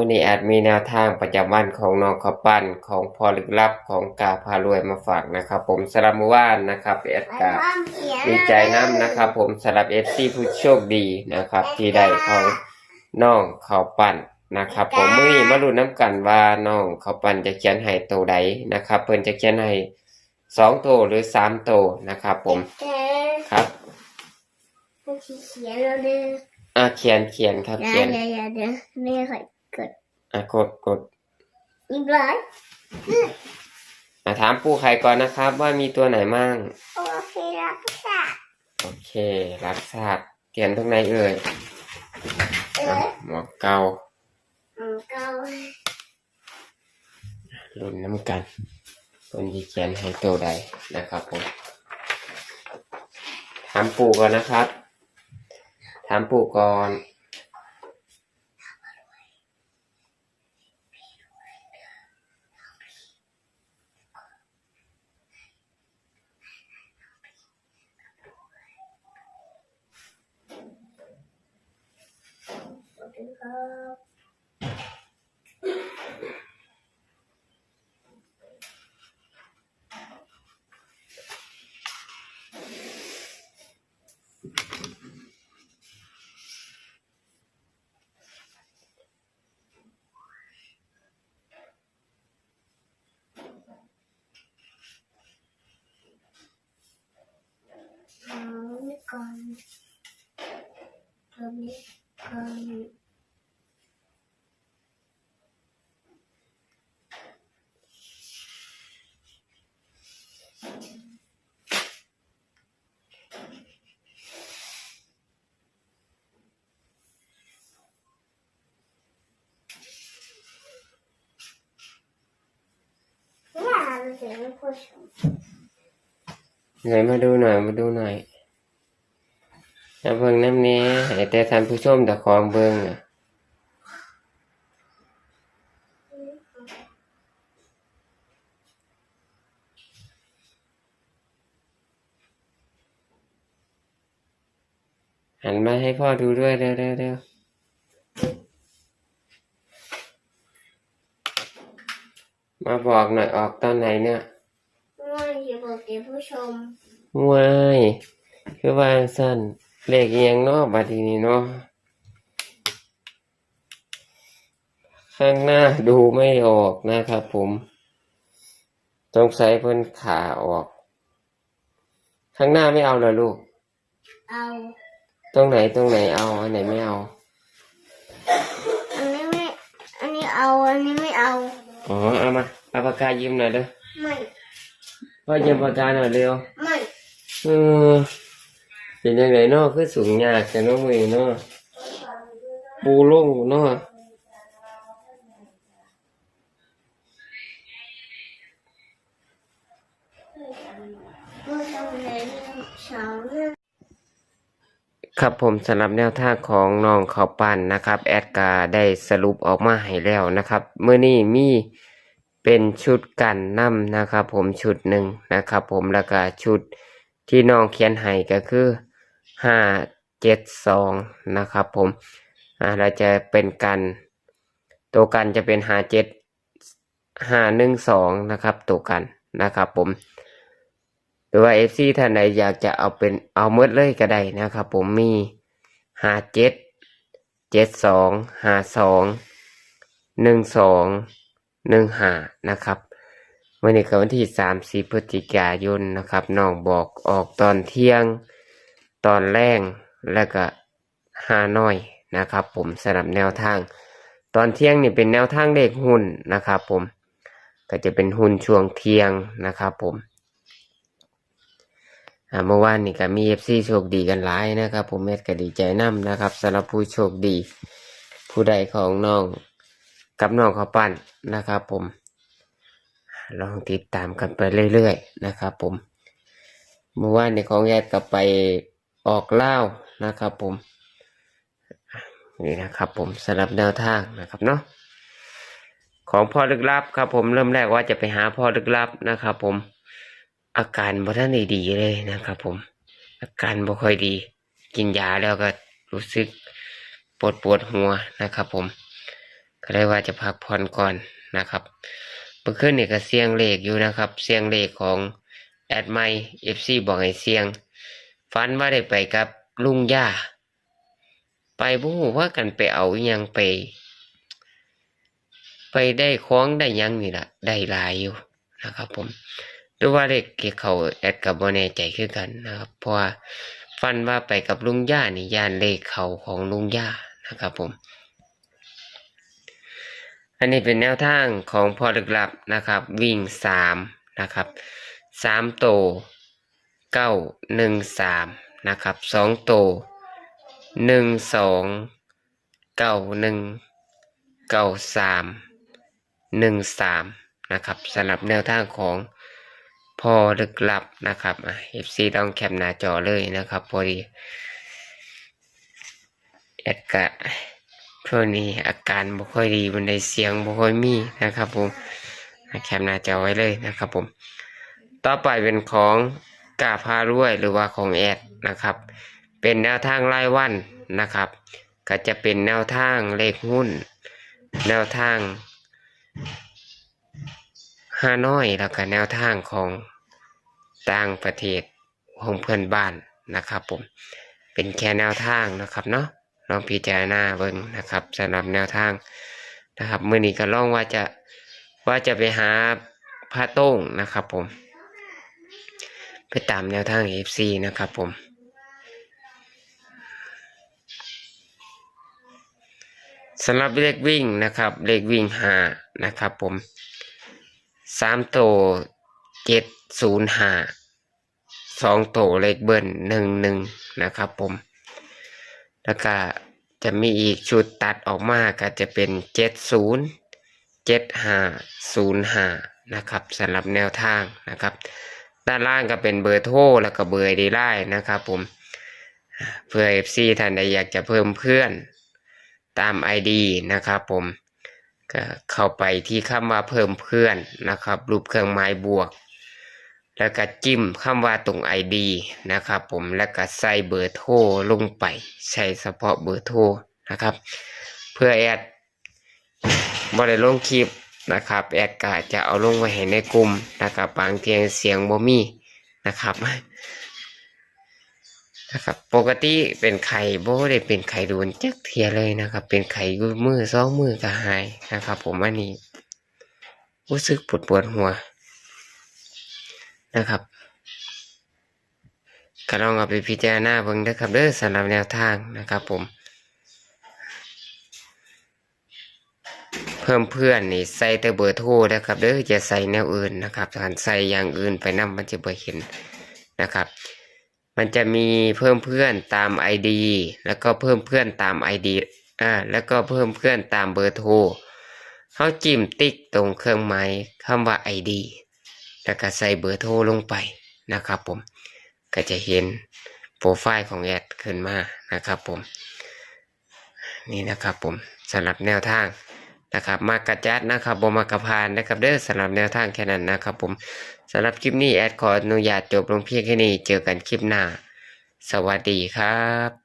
มื้อนี้แอดมีแนวทางประจำวันของน้องข้าวปั้นของพอลึกลับของกาพารวยมาฝากนะครับ ผมสำหรับมื้อวานนะครับแอดกาดีใจน้ำนะครับ ผมสำหรับ FC ผู้โชคดีนะครับ ที่ได้ของน้องข้าวปั้นนะครับ ผมมื้อนี้มาลุ้นน้ำกันว่าน้องข้าวปั้นจะเขียนให้ตัวใดนะครับ เพิ่นจะเขียนให้สองตัวหรือสามตัวนะครับ ผมเจ๊ครับมันเขียนแล้วเด้ออะเขียนเขียนครับเดี๋เขียยนวเดี๋ยวเดี๋ยวแม่ค่อย กดอะกดกดอีกร้อยอะถามปู่ไข่ก่อนนะครับ ว่ามีตัวไหนมั่งโอเครับค่ะโอเค รับทราบเขียนตรงไหนเอ่ยเออะอหมวกเกาอืมเก้าลุ้นน้ำกันคนที่เขียนให้ตัวใดนะครับผมถามปู่ก่อนนะครับ ถามปู่ก่อน สวัสดีครับเอานี่ก่อนตัวนี้ก่อน ว่าเราเสียงผู้ชม ไหนมาดูหน่อยมาดูหน่อยแล้วเบิ่งน้ำนี้ให้แต่ท่านผู้ชมแต่ของเบิ่งอะหันมาให้พ่อดูด้วยเร็วเร็วเร็วมาบอกหน่อยออกตอนไหนเนี่ย ว่าจะบอกเสียงผู้ชมว้ายคือว่าสั้นเลขอิหยังเนาะบัดนี้เนาะข้างหน้าดูไม่ออกนะครับผมสงสัยเพิ่นขาออก ข้างหน้าไม่เอาเลยลูก เอาตรงไหนตรงไหนเอาอันไหนไม่เอา อันนี้ไม่ อันนี้เอา อันนี้ไม่เอา อ๋อ เอามาเอาปากกายิ้มหน่อยเด้อ ไม่พ่อยิ้มปากกาหน่อยเร็วไม่เออเป็นยังไงเนาะคือสูงยากแต่น้องมือเนาะปูลงเนาะผู้ชมเลยสองเรื่องครับผมสำหรับแนวทางของน้องเขาวปั้นนะครับ แอดกาได้สรุปออกมาให้แล้วนะครับ เมื่อนี้มี เป็นชุดกันน้ำนะครับ ผมชุดหนึ่งนะครับ ผมแล้วก็ชุดที่น้องเขียนให้ก็คือห้าเจ็ดสองนะครับ ผมอ่าเราจะเป็นกัน ตัวกันจะเป็นห้าเจ็ดห้าหนึ่งสองนะครับ ตัวกันนะครับ ผมหรือว่าเอฟซีท่านใดอยากจะเอาเป็นเอาเมดเลยก็ได้นะครับ ผมมีห้าเจ็ดเจ็ดสองห้าสองหนึ่งสอง หนึ่งหานะครับวันนี้ก็วันที่สามสิบพฤศจิกายนนะครับน้องบอกออกตอนเที่ยง ตอนแรงแล้วก็ห้าน้อยนะครับ ผมสำหรับแนวทาง ตอนเที่ยงนี่เป็นแนวทางเลขหุ้นนะครับ ผมก็จะเป็นหุ้นช่วงเที่ยงนะครับผมเมื่อวานนี่ก็มีเอฟซีโชคดีกันหลายนะครับ ผมเม็ดก็ดีใจนํนะครับสำหรับผู้โชคดี ผู้ใดของน้อง กับน้องเขาวปั้นนะครับผม ลองติดตามกันไปเรื่อยๆนะครับผมเมื่อวานในของแยกกับไปออกเล่านะครับผมนี่นะครับผมสำหรับแนวทางนะครับเนาะของพ่อลึกลับครับผมเริ่มแรกว่าจะไปหาพ่อลึกลับนะครับผมอาการบ่ท่านได้ดีเลยนะครับผม อาการบ่ค่อยดี กินยาแล้วก็รู้สึกปวดปวดหัวนะครับผม ก็เลยว่าจะพักผ่อนก่อนนะครับเมื่อคืนนี่ก็เสียงเลขอยู่นะครับ เสียงเลขของแอดไมเอฟซีบอกให้เสียงฝันว่าได้ไปกับลุงย่า ไปบ่ฮู้ว่ากันไปเอาอยังไป ไปได้ของได้ยังนี่แหละได้หลายอยู่นะครับ ผมหรือว่าเลขเกี่ยเขาแอดกับบ่แน่ใจคือกันนะครับ เพราะว่าฟันว่าไปกับลุงย่านี่ย่านเลขเขาของลุงย่านะครับผม อันนี้เป็นแนวทางของพอลึกลับนะครับ วิ่งสามนะครับสามโตเก้าหนึ่งสามนะครับสองโตหนึ่งสองเก้าหนึ่งเก้าสามหนึ่งสามนะครับสำหรับแนวทางของพอลึกลับนะครับอะ FC ต้องแคปหน้าจอเลยนะครับ พอดีแอดกะ ช่วงนี้อาการบ่ค่อยดีบันไดเสียงบ่ค่อยมีนะครับผมแคปหน้าจอไว้เลยนะครับผม ต่อไปเป็นของกาพารวยหรือว่าของแอดนะครับ เป็นแนวทางรายวันนะครับ ก็จะเป็นแนวทางเลขหุ้น แนวทางฮานอยแล้วก็แนวทางของต่างประเทศของเพื่อนบ้านนะครับผม เป็นแค่แนวทางนะครับเนาะ ลองพิจารณาเบิ่งนะครับสำหรับแนวทางนะครับมื่อนี้ก็ลองว่าจะว่าจะไปหาพระโต้งนะครับผม ไปตามแนวทาง FC นะครับผมสำหรับเลขวิ่งนะครับเลขวิ่งหานะครับผมสามโตเจ็ดศูนย์หาสองโตเลขเบิ้ลหนึ่งหนึ่งนะครับผม แล้วก็จะมีอีกชุดตัดออกมาก็จะเป็นเจ็ดศูนย์เจ็ดห้าศูนย์ห้านะครับสำหรับแนวทางนะครับ ด้านล่างก็เป็นเบอร์โทรแล้วก็เบอร์ดีไลน์นะครับผมเพื่อ FC ท่านใดอยากจะเพิ่มเพื่อนตาม ID นะครับผมก็เข้าไปที่คำว่าเพิ่มเพื่อนนะครับ รูปเครื่องหมายบวก แล้วก็จิ้มคำว่าตรง ID นะครับผมแล้วก็ใส่เบอร์โทรลงไปใช้เฉพาะเบอร์โทรนะครับ เพื่อแอดบริลงคลิปนะครับ แอดก็จะเอาลงไว้ให้ในกลุ่มนะครับบางเทียงเสียงบ่มีนะครับนะครับ ปกติเป็นไข่โบได้เป็นไข่โดนจักเทียเลยนะครับ เป็นไข่อยู่มือสองมือก็หายนะครับ ผมอันนี้รู้สึกปวดปวดหัว นะครับก็ลองเอาไปพิจารณาเบิ่งนะครับเด้อสำหรับแนวทางนะครับผม เพิ่มเพื่อนนี่ใส่แต่เบอร์โทรนะครับเด้อจะใส่แนวอื่นนะครับถ้าใส่อย่างอื่นไปนํมันจะบ่เห็นนะครับ มันจะมีเพิ่มเพื่อนตาม ID แล้วก็เพิ่มเพื่อนตาม ID อ่าแล้วก็เพิ่มเพื่อนตามเบอร์โทรเขาจิ้มติ๊กตรงเครื่องหมายคำว่า ID แล้วก็ใส่เบอร์โทรลงไปนะครับผมก็จะเห็นโปรไฟล์ของแอดขึ้นมานะครับผมนี่นะครับผมสำหรับแนวทางนะครับมากระจัดนะครับบมากระพานนะครับเด้อสำหรับแนวทางแค่นั้นนะครับผมสำหรับคลิปนี้แอดขออนุญาตจบลงเพียงแค่นี้เจอกันคลิปหน้า สวัสดีครับ